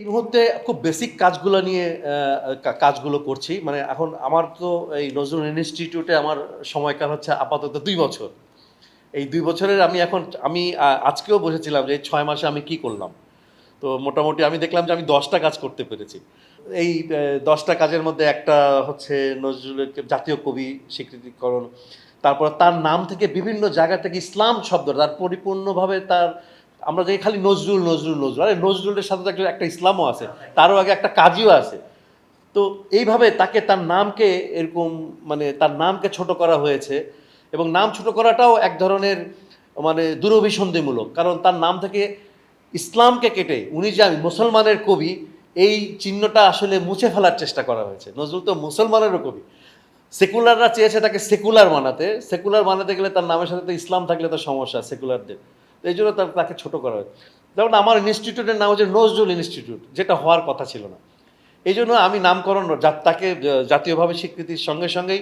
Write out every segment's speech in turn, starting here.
এই মুহূর্তে খুব বেসিক কাজগুলো নিয়ে কাজগুলো করছি। মানে এখন আমার তো এই নজরুল ইনস্টিটিউটে আমার সময়কাল হচ্ছে আপাতত দুই বছর। এই দুই বছরের আমি এখন, আমি আজকেও বসেছিলাম যে ছয় মাসে আমি কি করলাম। তো মোটামুটি আমি দেখলাম যে আমি দশটা কাজ করতে পেরেছি। এই দশটা কাজের মধ্যে একটা হচ্ছে নজরুলের জাতীয় কবি স্বীকৃতিকরণ। তারপর তার নাম থেকে বিভিন্ন জায়গা থেকে ইসলাম শব্দ, তার পরিপূর্ণভাবে তার আমরা যে খালি নজরুল নজরুল নজরুল। আরে নজরুলের সাথে তো একটা- ইসলামও আছে। তারও আগে একটা কাজীও আছে। তো এইভাবে তাকে তার নামকে এরকম মানে তার নামকে ছোট করা হয়েছে এবং নাম ছোট করাটাও এক ধরনের মানে দুরভিসন্ধিমূলক। কারণ তার নাম থেকে ইসলামকে কেটে উনি যে আমি মুসলমানের কবি, এই চিহ্নটা আসলে মুছে ফেলার চেষ্টা করা হয়েছে। নজরুল তো মুসলমানেরও কবি। সেকুলাররা চেয়েছে তাকে সেকুলার বানাতে। সেকুলার বানাতে গেলে তার নামের সাথে তো ইসলাম থাকলে তো সমস্যা, সেকুলারদের। এই জন্য তাকে ছোটো করা হয়েছে যেমন আমার ইনস্টিটিউটের নাম হচ্ছে নজরুল ইনস্টিটিউট যেটা হওয়ার কথা ছিল না। এই জন্য আমি নামকরণ তাকে জাতীয়ভাবে স্বীকৃতির সঙ্গে সঙ্গেই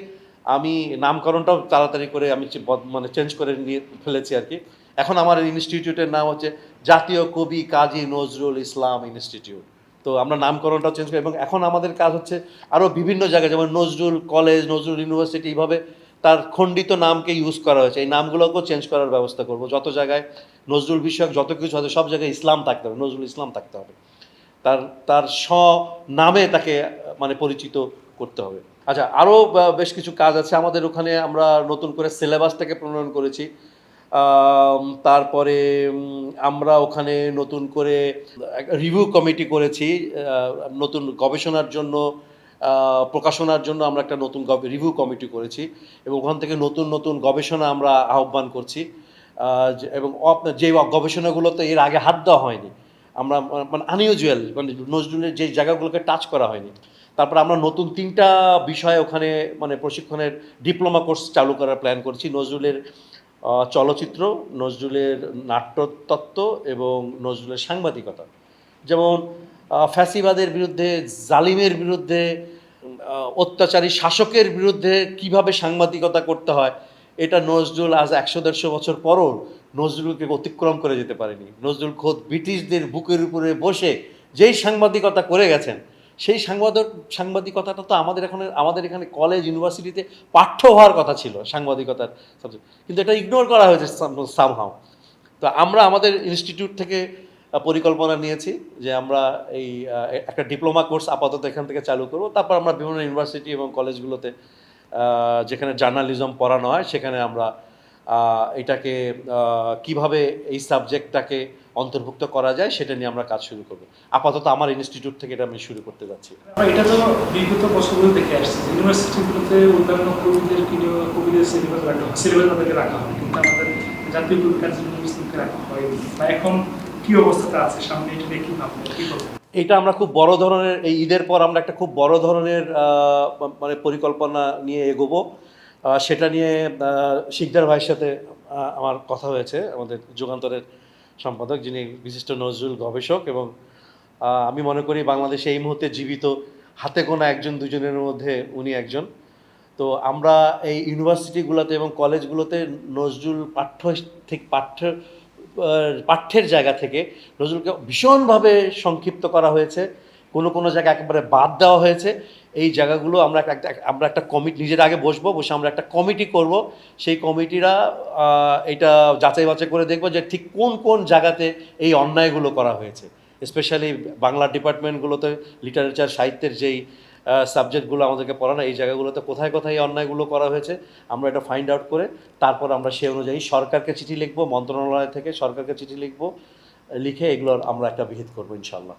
আমি নামকরণটাও তাড়াতাড়ি করে আমি মানে চেঞ্জ করে নিয়ে ফেলেছি আর কি। এখন আমার ইনস্টিটিউটের নাম হচ্ছে জাতীয় কবি কাজী নজরুল ইসলাম ইনস্টিটিউট তো আমরা নামকরণটাও চেঞ্জ করি এবং এখন আমাদের কাজ হচ্ছে আরও বিভিন্ন জায়গায়, যেমন নজরুল কলেজ নজরুল ইউনিভার্সিটি এইভাবে তার খণ্ডিত নামকে ইউজ করা হয়েছে। এই নামগুলোকেও চেঞ্জ করার ব্যবস্থা করব। যত জায়গায় নজরুল বিষয়ক যত কিছু আছে, সব জায়গায় ইসলাম থাকতে হবে, নজরুল ইসলাম থাকতে হবে। তার তার স্ব নামে তাকে মানে পরিচিত করতে হবে। আচ্ছা আরও বেশ কিছু কাজ আছে। আমাদের ওখানে আমরা নতুন করে সিলেবাসটাকে প্রণয়ন করেছি। তারপরে আমরা ওখানে নতুন করে রিভিউ কমিটি করেছি। নতুন গবেষণার জন্য প্রকাশনার জন্য আমরা একটা নতুন রিভিউ কমিটি করেছি এবং ওখান থেকে নতুন নতুন গবেষণা আমরা আহ্বান করছি। এবং যে গবেষণাগুলোতে এর আগে হাত দেওয়া হয়নি, আমরা মানে আনইউজুয়াল মানে নজরুলের যে জায়গাগুলোকে টাচ করা হয়নি। তারপর আমরা নতুন তিনটা বিষয়ে ওখানে মানে প্রশিক্ষণের ডিপ্লোমা কোর্স চালু করার প্ল্যান করছি। নজরুলের চলচ্চিত্র, নজরুলের নাট্যতত্ত্ব এবং নজরুলের সাংবাদিকতা। যেমন ফ্যাসিবাদের বিরুদ্ধে, জালিমের বিরুদ্ধে অত্যাচারী শাসকের বিরুদ্ধে কীভাবে সাংবাদিকতা করতে হয়, এটা নজরুল আজ একশো দেড়শো বছর পরও নজরুলকে অতিক্রম করে যেতে পারেনি। নজরুল খোদ ব্রিটিশদের বুকের উপরে বসে যেই সাংবাদিকতা করে গেছেন, সেই সাংবাদিক সাংবাদিকতাটা তো আমাদের এখানে আমাদের এখানে কলেজ ইউনিভার্সিটিতে পাঠ্য হওয়ার কথা ছিল, সাংবাদিকতার সাবজেক্ট কিন্তু এটা ইগনোর করা হয়েছে সামহাও তো আমরা আমাদের ইনস্টিটিউট থেকে পরিকল্পনা নিয়েছি যে আমরা এই একটা ডিপ্লোমা কোর্স আপাতত এখান থেকে চালু করব। তারপর আমরা বিভিন্ন ইউনিভার্সিটি এবং কলেজগুলোতে যেখানে জার্নালিজম পড়ানো হয়, সেখানে আমরা এটাকে কীভাবে এই সাবজেক্টটাকে অন্তর্ভুক্ত করা যায় সেটা নিয়ে আমরা কাজ শুরু করব। আপাতত আমার ইনস্টিটিউট থেকে এটা আমি শুরু করতে যাচ্ছি। এটা তো বিগত বছরগুলো দেখে ইউনিভার্সিটিগুলোতে অন্যান্য কবিদের কবিদের সিলেবাস রাখা হয় হয়, কিন্তু আমাদের জাতীয় কবি রাখা হয়নি। বা এখন কি অবস্থাটা আছে সামনে, এটা নিয়ে কি ভাববো কি এটা আমরা খুব বড় ধরনের, এই ঈদের পর আমরা একটা খুব বড় ধরনের মানে পরিকল্পনা নিয়ে এগোবো। সেটা নিয়ে শিকদার ভাইয়ের সাথে আমার কথা হয়েছে, আমাদের যুগান্তরের সম্পাদক, যিনি বিশিষ্ট নজরুল গবেষক এবং আমি মনে করি বাংলাদেশে এই মুহূর্তে জীবিত হাতে গোনা একজন, দুজনের মধ্যে উনি একজন। তো আমরা এই ইউনিভার্সিটিগুলোতে এবং কলেজগুলোতে নজরুল পাঠ্য, ঠিক পাঠ্য পাঠ্যের জায়গা থেকে নজরুলকে ভীষণভাবে সংক্ষিপ্ত করা হয়েছে। কোনো কোনো জায়গায় একেবারে বাদ দেওয়া হয়েছে। এই জায়গাগুলো আমরা একটা আমরা একটা কমিটি নিজের আগে বসবো, বসে আমরা একটা কমিটি করব। সেই কমিটিরা এটা যাচাই বাছাই করে দেখব যে ঠিক কোন কোন জায়গাতে এই অন্যায়গুলো করা হয়েছে। স্পেশালি বাংলা ডিপার্টমেন্টগুলোতে লিটারেচার সাহিত্যের যেই সাবজেক্টগুলো আমাদেরকে পড়ানো, এই জায়গাগুলোতে কোথায় কোথায় এই অন্যায়গুলো করা হয়েছে, আমরা এটা ফাইন্ড আউট করে তারপর আমরা সে অনুযায়ী সরকারকে চিঠি লিখব, মন্ত্রণালয় থেকে সরকারকে চিঠি লিখব, লিখে এগুলোর আমরা একটা বিহিত করব ইনশাল্লাহ